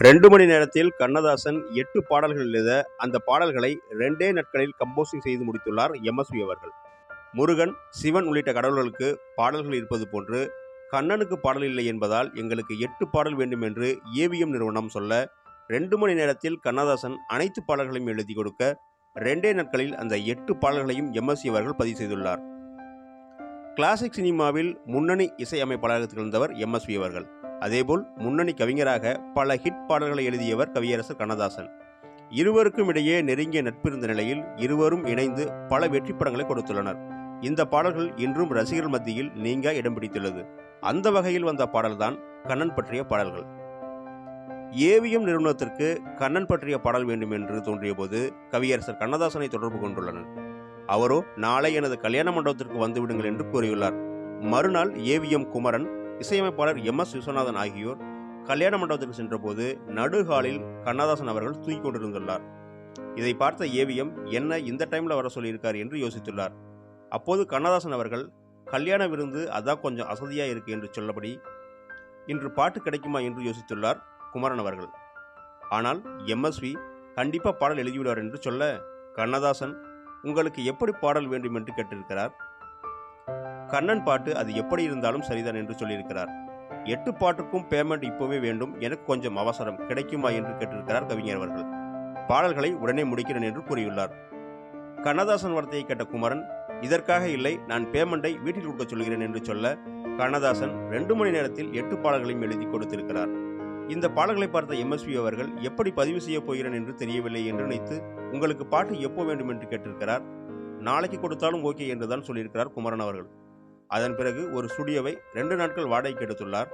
ரெண்டு மணி நேரத்தில் கண்ணதாசன் எட்டு பாடல்கள் எழுத அந்த பாடல்களை ரெண்டே நாட்களில் கம்போசிங் செய்து முடித்துள்ளார் எம்எஸ்வி அவர்கள். முருகன் சிவன் உள்ளிட்ட கடவுள்களுக்கு பாடல்கள் இருப்பது போன்று கண்ணனுக்கு பாடல் இல்லை என்பதால் எங்களுக்கு எட்டு பாடல் வேண்டும் என்று ஏவிஎம் நிறுவனம் சொல்ல ரெண்டு மணி நேரத்தில் கண்ணதாசன் அனைத்து பாடல்களையும் எழுதி கொடுக்க ரெண்டே நாட்களில் அந்த எட்டு பாடல்களையும் எம்எஸ்சி அவர்கள் பதிவு செய்துள்ளார். கிளாசிக் சினிமாவில் முன்னணி இசையமைப்பாளராக திகழ்ந்தவர் எம்எஸ்வி அவர்கள். அதேபோல் முன்னணி கவிஞராக பல ஹிட் பாடல்களை எழுதியவர் கவியரசர் கண்ணதாசன். இருவருக்கும் இடையே நெருங்கிய நட்பு இருந்த நிலையில் இருவரும் இணைந்து பல வெற்றி படங்களை கொடுத்துள்ளனர். இந்த பாடல்கள் இன்றும் ரசிகர்கள் மத்தியில் நீங்க இடம் பிடித்துள்ளது. அந்த வகையில் வந்த பாடல்தான் கண்ணன் பற்றிய பாடல்கள். ஏவிஎம் நிறுவனத்திற்கு கண்ணன் பற்றிய பாடல் வேண்டும் என்று தோன்றியபோது கவியரசர் கண்ணதாசனை தொடர்பு கொண்டுள்ளனர். அவரோ நாளை எனது கல்யாண மண்டபத்திற்கு வந்துவிடுங்கள் என்று கூறியுள்ளார். மறுநாள் ஏவிஎம் குமரன் இசையமைப்பாளர் எம். எஸ். விஸ்வநாதன் ஆகியோர் கல்யாண மண்டபத்திற்கு சென்றபோது நடுஹாலில் கண்ணதாசன் அவர்கள் தூங்கிக் கொண்டிருந்துள்ளார். இதை பார்த்த ஏவிஎம் என்ன இந்த டைமில் வர சொல்லியிருக்கார் என்று யோசித்துள்ளார். அப்போது கண்ணதாசன் அவர்கள் கல்யாண விருந்து அதான் கொஞ்சம் அசதியாக இருக்கு என்று சொல்லபடி இன்று பாட்டு கிடைக்குமா என்று யோசித்துள்ளார். குமரன் அவர்கள். ஆனால் எம்எஸ்வி கண்டிப்பாக பாடல் எழுதிவிடுவார் என்று சொல்ல கண்ணதாசன் உங்களுக்கு எப்படி பாடல் வேண்டும் என்று கேட்டிருக்கிறார்? கண்ணன் பாட்டு அது எப்படி இருந்தாலும் சரிதான் என்று சொல்லியிருக்கிறார். எட்டு பாட்டுக்கும் பேமெண்ட் இப்போவே வேண்டும். எனக்கு கொஞ்சம் அவசரம். கிடைக்குமா? என்று கேட்டிருக்கிறார் கவிஞர் அவர்கள். பாடல்களை உடனே முடிக்கிறேன் என்று கூறியுள்ளார். கண்ணதாசன் வார்த்தையை கேட்ட குமரன் இதற்காக இல்லை. நான் பேமெண்ட்டை வீட்டில் கொடுக்க சொல்கிறேன் என்று சொல்ல கண்ணதாசன் ரெண்டு மணி நேரத்தில் எட்டு பாடல்களையும் எழுதி கொடுத்திருக்கிறார். இந்த பாடல்களை பார்த்த எம்எஸ்வி அவர்கள் எப்படி பதிவு செய்ய போகிறேன் என்று தெரியவில்லை என்று நினைத்து உங்களுக்கு பாட்டு எப்போ வேண்டும் என்று கேட்டிருக்கிறார்? நாளைக்கு கொடுத்தாலும் ஓகே என்றுதான் சொல்லியிருக்கிறார் குமரன் அவர்கள். அதன் பிறகு ஒரு ஸ்டுடியோவை ரெண்டு நாட்கள் வாடகைக்கு எடுத்துள்ளார்.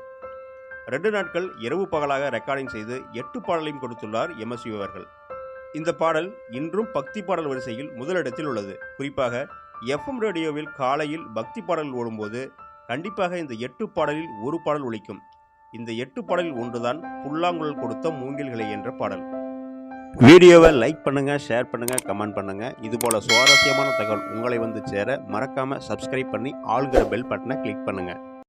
ரெண்டு நாட்கள் இரவு பகலாக ரெக்கார்டிங் செய்து எட்டு பாடலையும் கொடுத்துள்ளார் எம்எஸ்வி அவர்கள். இந்த பாடல் இன்றும் பக்தி பாடல் வரிசையில் முதலிடத்தில் உள்ளது. குறிப்பாக எஃப்எம் ரேடியோவில் காலையில் பக்தி பாடல் ஓடும்போது கண்டிப்பாக இந்த எட்டு பாடலில் ஒரு பாடல் ஒழிக்கும் இந்த எட்டு பாடலில் ஒன்றுதான் புல்லாங்குழல் கொடுத்த மூங்கில்களை என்ற பாடல். வீடியோவை லைக் பண்ணுங்க ஷேர் பண்ணுங்க கமெண்ட் பண்ணுங்க. இது போல சுவாரஸ்யமான தகவல் உங்களை வந்து சேர மறக்காம சப்ஸ்கிரைப் பண்ணி ஆளுங்கிற பெல் பட்டனை கிளிக் பண்ணுங்கள்